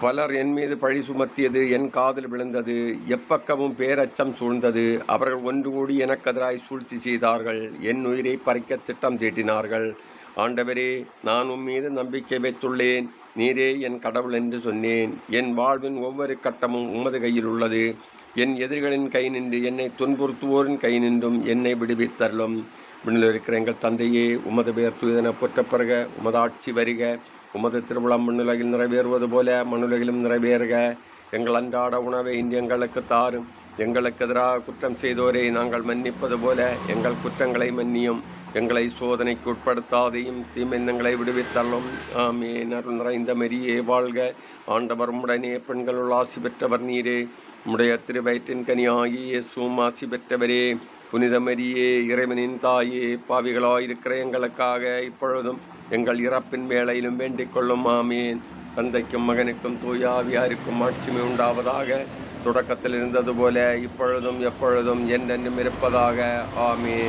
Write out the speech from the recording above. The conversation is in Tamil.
பலர் என் மீது பழி சுமத்தியது என் காதில் விழுந்தது எப்பக்கமும் பேரச்சம் சூழ்ந்தது. அவர்கள் ஒன்று கூடி எனக்கெதிராய் சூழ்ச்சி செய்தார்கள். என் உயிரை பறிக்க திட்டம் தீட்டினார்கள். ஆண்டவரே நான் உம் மீது நம்பிக்கை வைத்துள்ளேன். நீரே என் கடவுள் என்று சொன்னேன். என் வாழ்வின் ஒவ்வொரு கட்டமும் உமது கையில் உள்ளது. என் எதிரிகளின் கை நின்று என்னை துன்புறுத்துவோரின் கை நின்றும் என்னை விடுவித்தருளும். விண்ணில் இருக்கிற எங்கள் தந்தையே உமது பெயர் தூதன பொற்றப்பெறுக உமது ஆட்சி வருக உமது திருவிழம் மண்ணுலகில் நிறைவேறுவது போல மண்ணுலகிலும் நிறைவேறுக. எங்கள் அன்றாட உணவை இன்று எங்களுக்கு தாரும். எங்களுக்கு எதிராக குற்றம் செய்தோரை நாங்கள் மன்னிப்பது போல எங்கள் குற்றங்களை மன்னியும். எங்களை சோதனைக்கு உட்படுத்தாதையும் தீமெண்ணங்களை விடுவித்தள்ளும் ஆமேன். அருள் நிறைந்த மரியே வாழ்க. ஆண்டவர் உடனே பெண்களுள் ஆசி பெற்றவர் நீரே. உடைய திருவயிற்றின் கனியாகி இயேசுவும் ஆசி பெற்றவரே. புனிதமரியே இறைவனின் தாயே பாவிகளாயிருக்கிற எங்களுக்காக இப்பொழுதும் எங்கள் இறப்பின் வேளையிலும் வேண்டிக் கொள்ளும். ஆமேன். தந்தைக்கும் மகனுக்கும் தூயாவியாருக்கும் ஆட்சிமை உண்டாவதாக தொடக்கத்தில் இருந்தது போல இப்பொழுதும் எப்பொழுதும் என்றென்றும் இருப்பதாக. ஆமேன்.